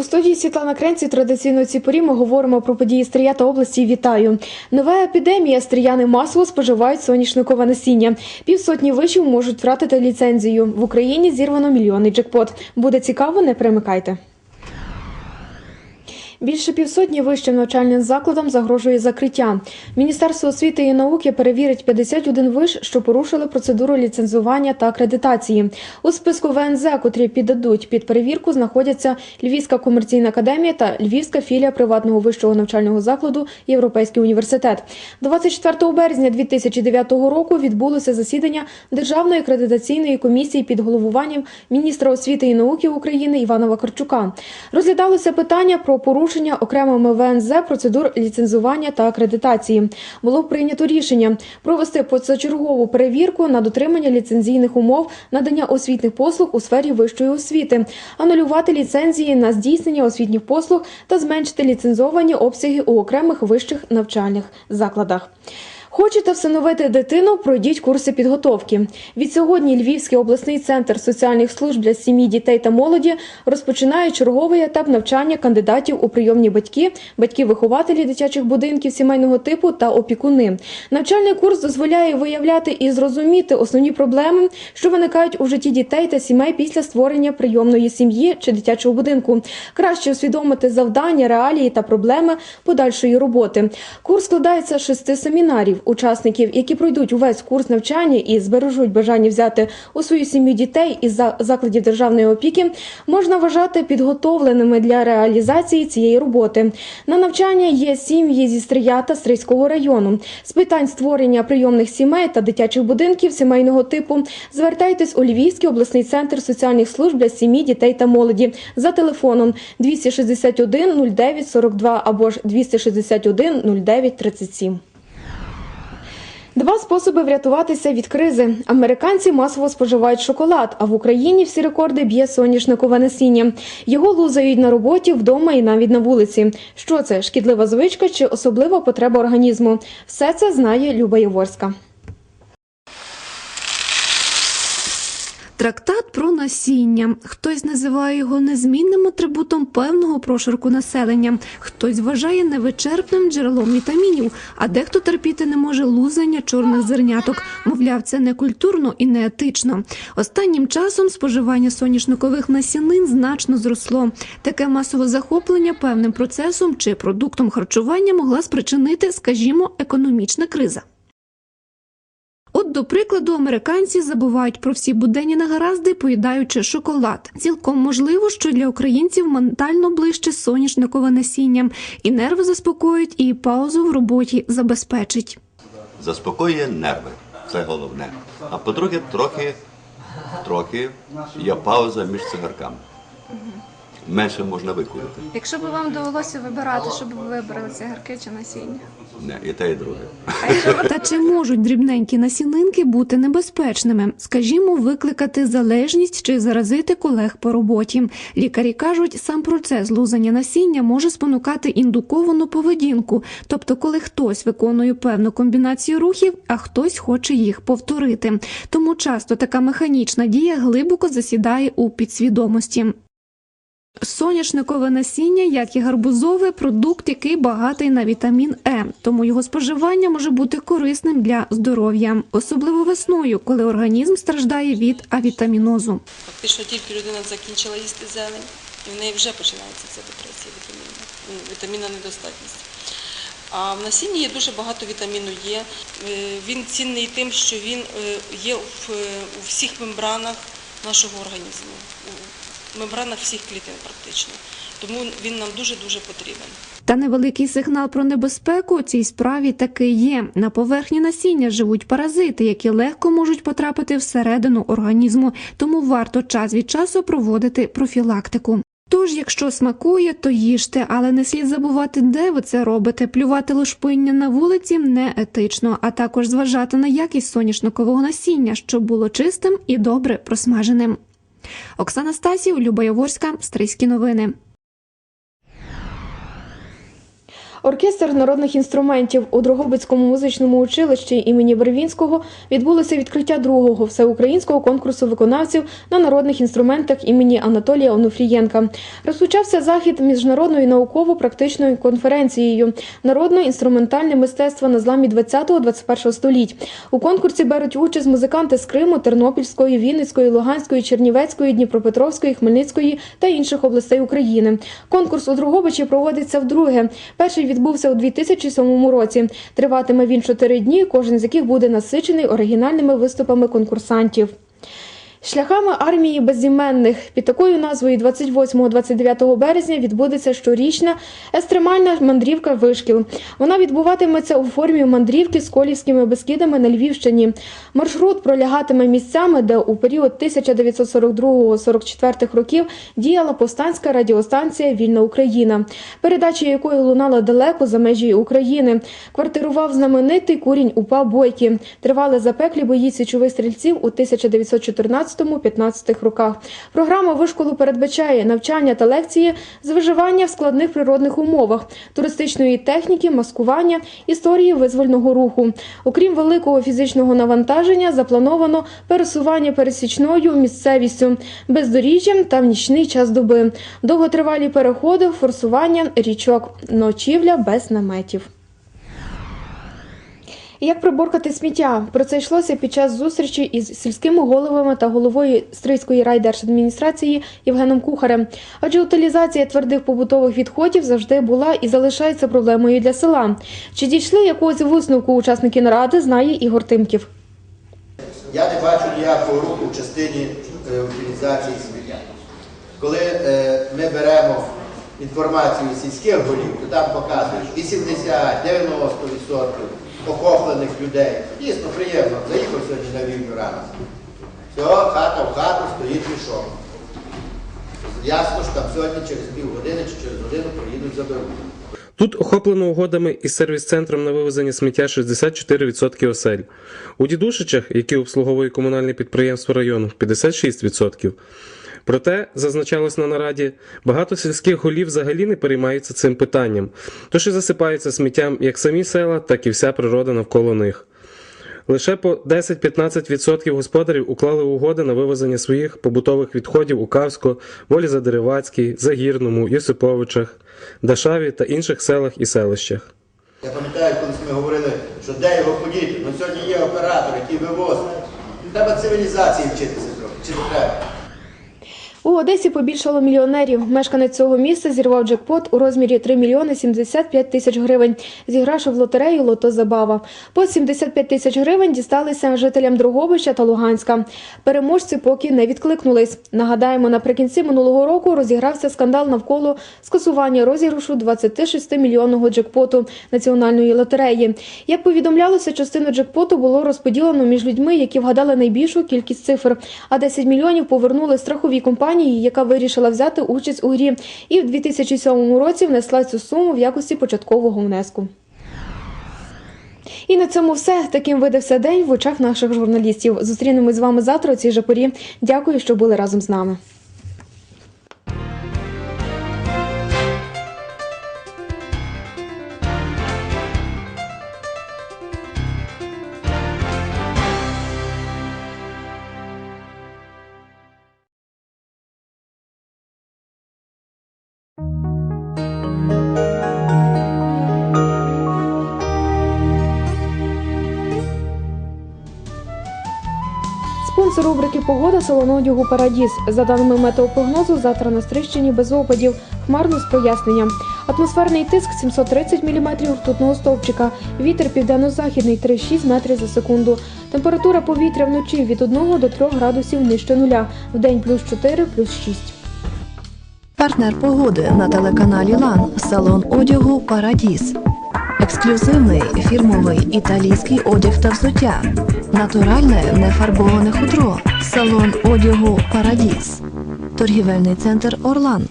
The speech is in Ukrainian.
У студії Світлана Кренці традиційно ці порі ми говоримо про події стрія та області. Вітаю! Нова епідемія. Стріяни масово споживають соняшникове насіння. Півсотні вишів можуть втратити ліцензію. В Україні зірвано мільйонний джекпот. Буде цікаво, не перемикайте. Більше півсотні вищим навчальним закладам загрожує закриття. Міністерство освіти і науки перевірить 51 виш, що порушили процедуру ліцензування та акредитації. У списку ВНЗ, котрі піддадуть під перевірку, знаходяться Львівська комерційна академія та Львівська філія приватного вищого навчального закладу Європейський університет. 24 березня 2009 року відбулося засідання Державної акредитаційної комісії під головуванням міністра освіти і науки України Івана Вакарчука. Розглядалося питання про порушення окремими ВНЗ процедур ліцензування та акредитації. Було прийнято рішення провести позачергову перевірку на дотримання ліцензійних умов надання освітніх послуг у сфері вищої освіти, анулювати ліцензії на здійснення освітніх послуг та зменшити ліцензовані обсяги у окремих вищих навчальних закладах. Хочете всиновити дитину? Пройдіть курси підготовки. Від сьогодні Львівський обласний центр соціальних служб для сім'ї, дітей та молоді розпочинає черговий етап навчання кандидатів у прийомні батьки, батьки-вихователі дитячих будинків сімейного типу та опікуни. Навчальний курс дозволяє виявляти і зрозуміти основні проблеми, що виникають у житті дітей та сімей після створення прийомної сім'ї чи дитячого будинку. Краще усвідомити завдання, реалії та проблеми подальшої роботи. Курс складається з шести семінарів. Учасників, які пройдуть увесь курс навчання і збережуть бажання взяти у свою сім'ю дітей із за- закладів державної опіки, можна вважати підготовленими для реалізації цієї роботи. На навчання є сім'ї зі Стрия та Стрийського району. З питань створення прийомних сімей та дитячих будинків сімейного типу звертайтесь у Львівський обласний центр соціальних служб для сім'ї, дітей та молоді за телефоном 261 09 42 або ж 261 09 37. Два способи врятуватися від кризи. Американці масово споживають шоколад, а в Україні всі рекорди б'є соняшникове насіння. Його лузають на роботі, вдома і навіть на вулиці. Що це шкідлива звичка чи особлива потреба організму? Все це знає Люба Єворська. Трактат про насіння. Хтось називає його незмінним атрибутом певного прошарку населення, хтось вважає невичерпним джерелом вітамінів, а дехто терпіти не може лузання чорних зерняток. Мовляв, це не культурно і не етично. Останнім часом споживання соняшникових насінин значно зросло. Таке масове захоплення певним процесом чи продуктом харчування могла спричинити, скажімо, економічна криза. До прикладу, американці забувають про всі буденні негаразди, поїдаючи шоколад. Цілком можливо, що для українців ментально ближче соняшникове насіння, і нерви заспокоїть, і паузу в роботі забезпечить. заспокоює нерви. Це головне. А по-друге, трохи, трохи є пауза між цигарками. Менше можна викурити. Якщо б вам довелося вибирати, щоб ви вибрали цигарки чи насіння? Не, і те, і друге. Та чи можуть дрібненькі насінинки бути небезпечними? Скажімо, викликати залежність чи заразити колег по роботі. Лікарі кажуть, сам процес лузання насіння може спонукати індуковану поведінку, тобто, коли хтось виконує певну комбінацію рухів, а хтось хоче їх повторити. Тому часто така механічна дія глибоко засідає у підсвідомості. Соняшникове насіння, як і гарбузове, продукт, який багатий на вітамін Е, тому його споживання може бути корисним для здоров'я, особливо весною, коли організм страждає від авітамінозу. Фактично тільки людина закінчила їсти зелень, і в неї вже починається ця депресія вітамінна, ну, вітамінна недостатність. А в насінні є дуже багато вітаміну Е. Е, Він цінний тим, що він е, є е, у всіх мембранах нашого організму, мембранах всіх клітин практично. Тому він нам дуже-дуже потрібен. Та невеликий сигнал про небезпеку у цій справі таки є. На поверхні насіння живуть паразити, які легко можуть потрапити всередину організму, тому варто час від часу проводити профілактику. Тож, якщо смакує, то їжте, але не слід забувати, де ви це робите. Плювати лушпиння на вулиці не етично, а також зважати на якість соняшникового насіння, щоб було чистим і добре просмаженим. Оксана Стасів, Люба Яворська, Стрийські новини. Оркестр народних інструментів у Дрогобицькому музичному училищі імені Бервінського відбулося відкриття другого всеукраїнського конкурсу виконавців на народних інструментах імені Анатолія Онуфрієнка. Розпочався захід міжнародною науково-практичною конференцією Народно-інструментальне мистецтво на зламі 20-21 століть. У конкурсі беруть участь музиканти з Криму, Тернопільської, Вінницької, Луганської, Чернівецької, Дніпропетровської, Хмельницької та інших областей України. Конкурс у Дрогобичі проводиться вдруге. Перший відбувся у 2007 році. Триватиме він чотири дні, кожен з яких буде насичений оригінальними виступами конкурсантів. Шляхами армії безіменних під такою назвою 28-29 березня відбудеться щорічна естремальна мандрівка вишкіл. Вона відбуватиметься у формі мандрівки з колівськими безкидами на Львівщині. Маршрут пролягатиме місцями, де у період 1942-44 років діяла повстанська радіостанція Вільна Україна, передача якої лунала далеко за межі України. Квартирував знаменитий курінь УПА Бойки. Тривали запеклі бої січових стрільців у 1914-15 роках. Програма вишколу передбачає навчання та лекції з виживання в складних природних умовах, туристичної техніки, маскування, історії визвольного руху. Окрім великого фізичного навантаження, заплановано пересування пересічною місцевістю, бездоріжжям та в нічний час доби, довготривалі переходи, форсування річок, ночівля без наметів. Як приборкати сміття? Про це йшлося під час зустрічі із сільськими головами та головою Стрийської райдержадміністрації Євгеном Кухарем. Адже утилізація твердих побутових відходів завжди була і залишається проблемою для села. Чи дійшли якогось висновку учасники наради, знає Ігор Тимків. Я не бачу ніякого руху в частині е, утилізації сміття. Коли е, ми беремо інформацію сільських голів, то там показують 80-90% охоплених людей. Дійсно приємно. Заїхав сьогодні на вільню рано. Все, хата в хату стоїть мішок. Ясно, що там сьогодні через півгодини чи через годину приїдуть заберуть. Тут охоплено угодами із сервіс-центром на вивезення сміття 64% осель. У Дідушичах, які обслуговує комунальне підприємство району, 56%. Проте, зазначалось на нараді, багато сільських голів взагалі не переймаються цим питанням, тож і засипаються сміттям як самі села, так і вся природа навколо них. Лише по 10-15% господарів уклали угоди на вивезення своїх побутових відходів у Кавську, Волі Задеревацькій, Загірному, Юсиповичах, Дашаві та інших селах і селищах. Я пам'ятаю, колись ми говорили, що де його подіти. Ну сьогодні є оператор, який вивозить. Треба цивілізації вчитися. Чи не треба? У Одесі побільшало мільйонерів. Мешканець цього міста зірвав джекпот у розмірі 3 мільйони 75 тисяч гривень, зігравши в лотерею «Лото Забава». По 75 тисяч гривень дісталися жителям Дрогобича та Луганська. Переможці поки не відкликнулись. Нагадаємо, наприкінці минулого року розігрався скандал навколо скасування розіграшу 26-мільйонного джекпоту національної лотереї. Як повідомлялося, частину джекпоту було розподілено між людьми, які вгадали найбільшу кількість цифр, а 10 мільйонів повернули страховій компанії, яка вирішила взяти участь у грі, і в 2007 році внесла цю суму в якості початкового внеску. І на цьому все. Таким видався день в очах наших журналістів. Зустрінемось з вами завтра у цій же порі. Дякую, що були разом з нами. Спонсор рубрики Погода салон одягу Парадіс. За даними метеопрогнозу, завтра на Стрищині без опадів. Хмарно з проясненням. Атмосферний тиск 730 мм ртутного стовпчика. Вітер південно-західний 3,6 метрів за секунду. Температура повітря вночі від 1 до 3 градусів нижче нуля. Вдень плюс 4, плюс 6. Партнер погоди на телеканалі Лан салон одягу Парадіс. Ексклюзивний фірмовий італійський одяг та взуття. Натуральне нефарбоване хутро. Салон одягу Парадіс. Торгівельний центр Орлан.